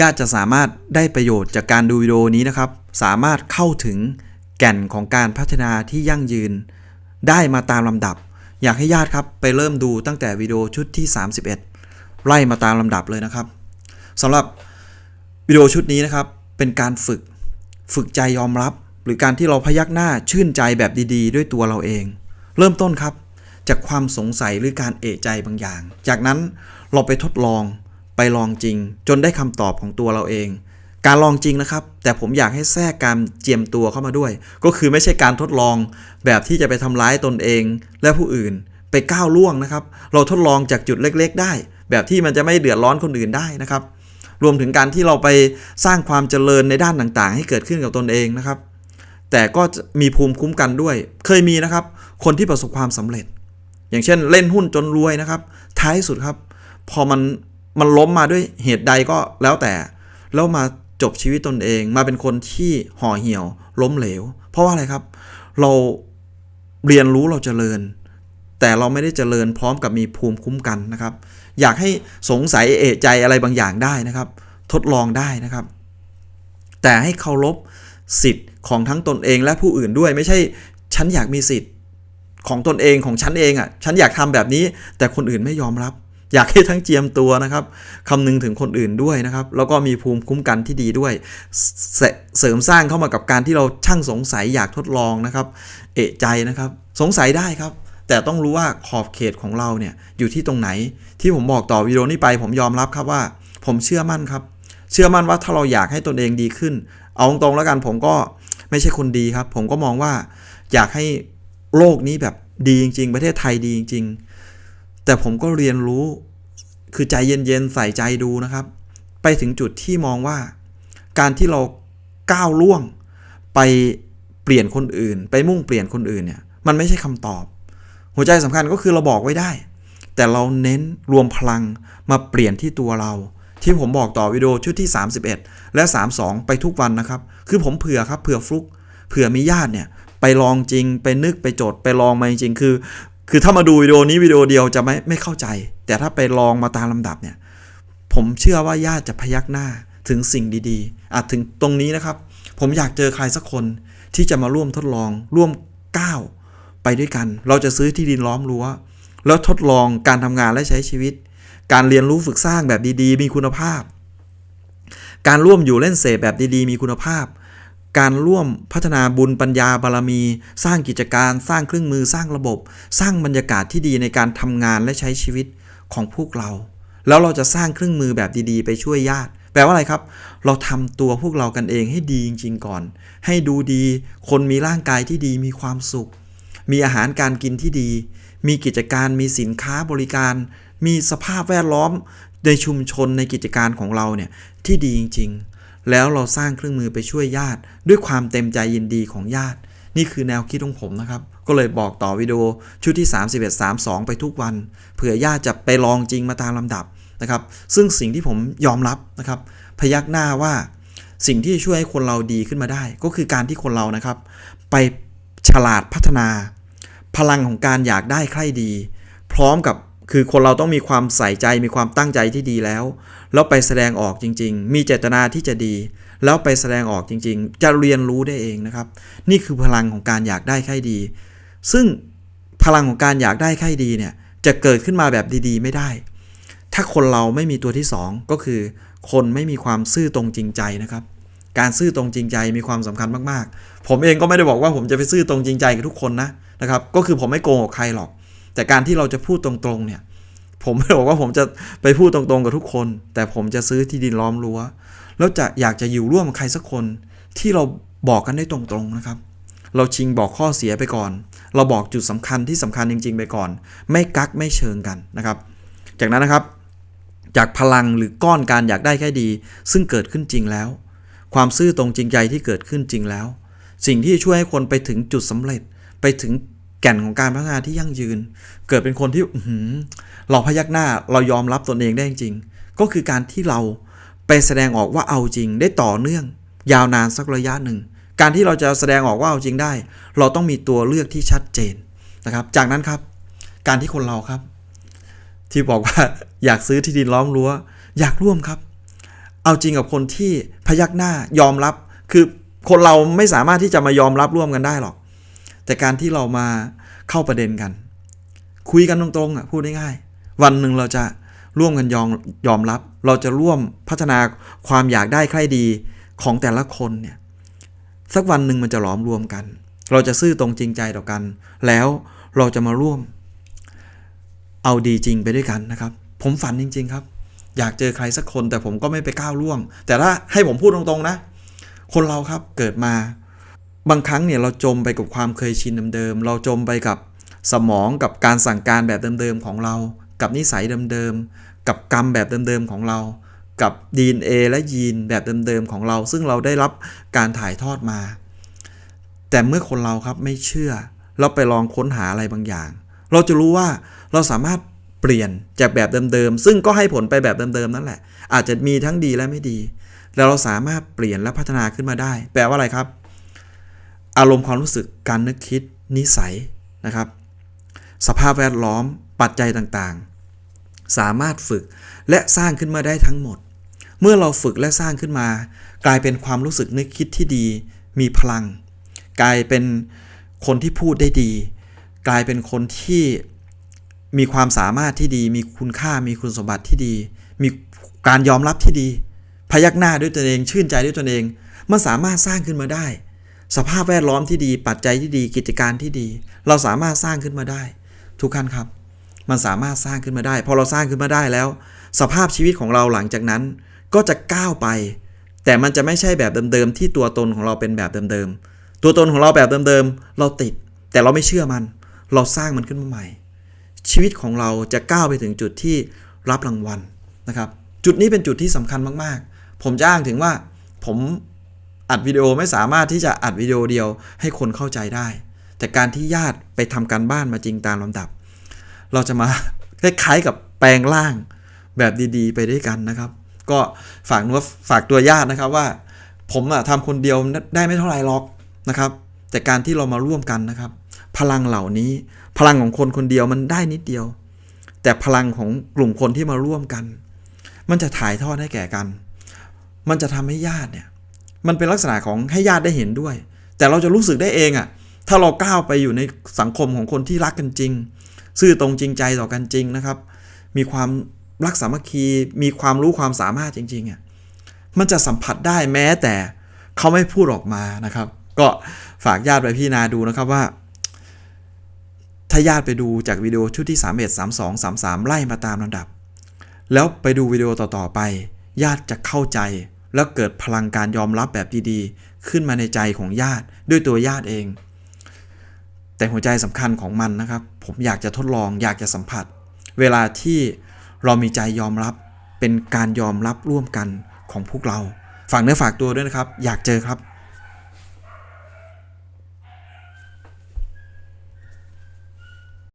ญาติจะสามารถได้ประโยชน์จากการดูวิดีโอนี้นะครับ สามารถเข้าถึงแก่นของการพัฒนาที่ยั่งยืน ได้มาตามลำดับ อยากให้ญาติครับไปเริ่มดูตั้งแต่วิดีโอชุดที่ 31 ไล่มาตามลำดับเลยนะครับสำหรับวิดีโอชุดนี้นะครับ เป็นการฝึกฝึกใจยอมรับ หรือการที่เราพยักหน้าชื่นใจแบบดีๆ ด้วยตัวเราเอง เริ่มต้นครับ จากความสงสัยหรือการเอะใจบางอย่าง จากนั้นเราไปทดลอง ไปลองจริง จนได้คำตอบของตัวเราเอง การลองจริงนะครับ แต่ผมอยากให้แทรกการเจียมตัวเข้ามาด้วย ก็คือไม่ใช่การทดลองแบบที่จะไปทำร้ายตนเองและผู้อื่น ไปก้าวล่วงนะครับ เราทดลองจากจุดเล็ก ๆ ได้ แบบที่มันจะไม่เดือดร้อนคนอื่นได้นะครับ รวมถึงการที่เราไปสร้างความเจริญในด้านต่างๆ ให้เกิดขึ้นกับตนเองนะครับ แต่ก็มีภูมิคุ้มกันด้วย เคยมีนะครับ คนที่ประสบความสำเร็จ อย่างเช่น เล่นหุ้นจนรวยนะครับ ท้ายสุดครับ พอมัน มันล้มมาด้วยเหตุใดก็แล้วแต่ แล้วมาจบชีวิตตนเอง มาเป็นคนที่ห่อเหี่ยว ล้มเหลว เพราะว่าอะไรครับ เราเรียนรู้เราจเจริญ แต่เราไม่ได้เจริญพร้อมกับมีภูมิคุ้มกันนะครับ อยากให้สงสัยเอะใจอะไรบางอย่างได้นะครับ ทดลองได้นะครับ แต่ให้เคารพสิทธิ์ของทั้งตนเองและผู้อื่นด้วยไม่ใช่ ฉันอยากมีสิทธิ์ของตนเองของฉันเองอะ่ะ ฉันอยากทำแบบนี้ แต่คนอื่นไม่ยอมรับ อยากให้ทั้งเจียมตัวนะครับคำนึงถึงคนอื่นด้วยนะครับ แล้วก็มีภูมิคุ้มกันที่ดีด้วยเสเสริมสร้างเข้ามากับการที่เราช่างสงสัยอยากทดลองนะครับ เอะใจนะครับ สงสัยได้ครับ แต่ต้องรู้ว่าขอบเขตของเราเนี่ยอยู่ที่ตรงไหน ที่ผมบอกต่อวิดีโอนี้ไป ผมยอมรับครับว่า ผมเชื่อมั่นครับ เชื่อมั่นว่าถ้าเราอยากให้ตนเองดีขึ้น เอาตรงๆแล้วกันผมก็ไม่ใช่คนดีครับ ผมก็มองว่าอยากให้โลกนี้แบบดีจริง ๆ ประเทศไทยดีจริง ๆ แต่ผมก็เรียนรู้คือใจเย็นๆใส่ใจดูนะครับ ไปถึงจุดที่มองว่า การที่เราก้าวล่วง ไปเปลี่ยนคนอื่น ไปมุ่งเปลี่ยนคนอื่นเนี่ยมันไม่ใช่คำตอบ หัวใจสำคัญก็คือเราบอกไว้ได้ แต่เราเน้นรวมพลังมาเปลี่ยนที่ตัวเรา ที่ผมบอกต่อวิดีโอชุดที่ 31 และ 32 ไปทุกวันนะครับ คือผมเผื่อครับเผื่อฟลุกเผื่อมีญาติเนี่ยไปลองจริงไปนึกไปโจดไปลองมาจริงๆคือ คือถ้ามาดูวิดีโอนี้วิดีโอเดียวจะไม่ไม่เข้าใจ แต่ถ้าไปลองมาตามลำดับเนี่ย ผมเชื่อว่าญาติจะพยักหน้าถึงสิ่งดีๆอาจถึงตรงนี้นะครับ ผมอยากเจอใครสักคนที่จะมาร่วมทดลองร่วมก้าวไปด้วยกัน เราจะซื้อที่ดินล้อมรั้วแล้วทดลองการทำงานและใช้ชีวิต การเรียนรู้ฝึกสร้างแบบดีๆ มีคุณภาพ การร่วมอยู่เล่นเสพแบบดีๆ มีคุณภาพ การร่วมพัฒนาบุญปัญญาบารมี สร้างกิจการสร้างเครื่องมือสร้างระบบ สร้างบรรยากาศที่ดีในการทำงานและใช้ชีวิตของพวกเรา แล้วเราจะสร้างเครื่องมือแบบดีๆ ไปช่วยญาติ แปลว่าอะไรครับ เราทำตัวพวกเรากันเองให้ดีจริง ๆ ก่อน ให้ดูดี คนมีร่างกายที่ดีมีความสุข มีอาหารการกินที่ดี มีกิจการมีสินค้าบริการ มีสภาพแวดล้อมในชุมชนในกิจการของเราเนี่ยที่ดีจริง ๆ แล้วเราสร้างเครื่องมือไปช่วยญาติ ด้วยความเต็มใจยินดีของญาติ นี่คือแนวคิดของผมนะครับ ก็เลยบอกต่อวิดีโอชุดที่ 31 32 ไปทุกวันเผื่อญาติจะไปลองจริงมาตามลำดับนะครับ ซึ่งสิ่งที่ผมยอมรับนะครับ พยักหน้าว่าสิ่งที่ช่วยให้คนเราดีขึ้นมาได้ ก็คือการที่คนเรานะครับ ไปฉลาดพัฒนา พลังของการอยากได้ใคร่ดี พร้อมกับ คือคนเราต้องมีความใส่ใจมีความตั้งใจที่ดีแล้ว แล้วไปแสดงออกจริง ๆ มีเจตนาที่จะดี แล้วไปแสดงออกจริง ๆ จะเรียนรู้ได้เองนะครับ นี่คือพลังของการอยากได้ใครดี ซึ่งพลังของการอยากได้ใครดีเนี่ยจะเกิดขึ้นมาแบบดีๆ ไม่ได้ ถ้าคนเราไม่มีตัวที่สองก็คือ คนไม่มีความซื่อตรงจริงใจนะครับ การซื่อตรงจริงใจมีความสำคัญมากๆ ผมเองก็ไม่ได้บอกว่าผมจะไปซื่อตรงจริงใจกับทุกคนนะนะครับ ก็คือผมไม่โกงกับใครหรอก แต่การที่เราจะพูดตรงๆเนี่ย ผมไม่บอกว่าผมจะไปพูดตรงๆกับทุกคน แต่ผมจะซื้อที่ดินล้อมรั้ว แล้วจะอยากจะอยู่ร่วมกับใครสักคนที่เราบอกกันได้ตรงๆนะครับ เราชิงบอกข้อเสียไปก่อน เราบอกจุดสำคัญที่สำคัญจริง ๆ ไปก่อน ไม่กักไม่เชิงกันนะครับ จากนั้นนะครับ จากพลังหรือก้อนการอยากได้แค่ดี ซึ่งเกิดขึ้นจริงแล้ว ความซื่อตรงจริงใจที่เกิดขึ้นจริงแล้ว สิ่งที่ช่วยให้คนไปถึงจุดสำเร็จไปถึง แก่นของการพัฒนาที่ยั่งยืน เกิดเป็นคนที่อื้อหืเราพยักหน้าเรายอมรับตนเองได้จริง ก็คือการที่เราไปแสดงออกว่าเอาจริงได้ต่อเนื่อง ยาวนานสักระยะหนึ่ง การที่เราจะแสดงออกว่าเอาจริงได้ เราต้องมีตัวเลือกที่ชัดเจนนะครับ จากนั้นครับ การที่คนเราครับ ที่บอกว่าอยากซื้อที่ดินล้อมรั้ว อยากร่วมครับ เอาจริงกับคนที่พยักหน้ายอมรับ คือคนเราไม่สามารถที่จะมายอมรับร่วมกันได้หรอก แต่การที่เรามาเข้าประเด็นกัน คุยกันตรงๆอะพูดง่ายๆวันหนึ่งเราจะร่วมกันยอมยอมรับ เราจะร่วมพัฒนาความอยากได้ใครดีของแต่ละคนเนี่ยสักวันหนึ่งมันจะหลอมรวมกัน เราจะซื่อตรงจริงใจต่อกัน แล้วเราจะมาร่วม เอาดีจริงไปด้วยกันนะครับ ผมฝันจริง ๆ ครับ อยากเจอใครสักคนแต่ผมก็ไม่ไปก้าวล่วง แต่ถ้าให้ผมพูดตรงๆนะ คนเราครับเกิดมา บางครั้งเนี่ยเราจมไปกับความเคยชินเดิมๆ เราจมไปกับสมองกับการสั่งการแบบเดิมๆของเรา กับนิสัยเดิมๆ กับกรรมแบบเดิมๆของเรา กับ DNA และยีนแบบเดิมๆของเรา ซึ่งเราได้รับการถ่ายทอดมา แต่เมื่อคนเราครับไม่เชื่อ เราไปลองค้นหาอะไรบางอย่าง เราจะรู้ว่าเราสามารถเปลี่ยนจากแบบเดิมๆ ซึ่งก็ให้ผลไปแบบเดิมๆนั่นแหละ อาจจะมีทั้งดีและไม่ดี แล้วเราสามารถเปลี่ยนและพัฒนาขึ้นมาได้ แปลว่าอะไรครับ อารมณ์ความรู้สึกการนึกคิดนิสัยนะครับ สภาพแวดล้อมปัจจัยต่างๆ สามารถฝึกและสร้างขึ้นมาได้ทั้งหมด เมื่อเราฝึกและสร้างขึ้นมา กลายเป็นความรู้สึกนึกคิดที่ดี มีพลัง กลายเป็นคนที่พูดได้ดี กลายเป็นคนที่มีความสามารถที่ดี มีคุณค่ามีคุณสมบัติที่ดี มีการยอมรับที่ดี พยักหน้าด้วยตนเอง ชื่นใจด้วยตนเอง มันสามารถสร้างขึ้นมาได้ สภาพแวดล้อมที่ดี ปัจจัยที่ดี กิจการที่ดี เราสามารถสร้างขึ้นมาได้ ทุกท่านครับ มันสามารถสร้างขึ้นมาได้ พอเราสร้างขึ้นมาได้แล้ว สภาพชีวิตของเราหลังจากนั้น ก็จะก้าวไป แต่มันจะไม่ใช่แบบเดิมๆที่ตัวตนของเราเป็นแบบเดิมๆตัวตนของเราแบบเดิมๆเราติด แต่เราไม่เชื่อมัน เราสร้างมันขึ้นมาใหม่ ชีวิตของเราจะก้าวไปถึงจุดที่รับรางวัลนะครับ จุดนี้เป็นจุดที่สำคัญมากๆ ผมจะอ้างถึงว่าผม อัดวิดีโอไม่สามารถที่จะอัดวิดีโอเดียวให้คนเข้าใจได้ แต่การที่ญาติไปทำการบ้านมาจริงตามลำดับ เราจะมาคล้ายๆกับแปลงร่างแบบดีๆ ไปด้วยกันนะครับ ก็ฝากว่าฝากตัวญาตินะครับว่า ผมอะทำคนเดียวได้ไม่เท่าไหร่หรอกนะครับ แต่การที่เรามาร่วมกันนะครับ พลังเหล่านี้พลังของคนคนเดียวมันได้นิดเดียว แต่พลังของกลุ่มคนที่มาร่วมกัน มันจะถ่ายทอดให้แก่กัน มันจะทำให้ญาติเนี่ย มันเป็นลักษณะของให้ญาติได้เห็นด้วย แต่เราจะรู้สึกได้เองอะ่ะถ้าเราก้าวไปอยู่ในสังคมของคนที่รักกันจริง ซื่อตรงจริงใจต่อกันจริงนะครับ มีความรักสามัคคีมีความรู้ความสามารถจริงๆอะมันจะสัมผัสได้แม้แต่เขาไม่พูดออกมานะครับ ก็ฝากญาติไปพี่นาดูนะครับว่า ถ้าญาติไปดูจากวิดีโอชุดที่ 31 32 33 ไล่มาตามลำดับ แล้วไปดูวิดีโอต่อๆไป ญาติจะเข้าใจ แล้วเกิดพลังการยอมรับแบบดีๆ ขึ้นมาในใจของญาติด้วยตัวญาติเอง แต่หัวใจสำคัญของมันนะครับ ผมอยากจะทดลองอยากจะสัมผัส เวลาที่เรามีใจยอมรับเป็นการยอมรับร่วมกันของพวกเรา ฝากเนื้อฝากตัวด้วยนะครับ อยากเจอครับ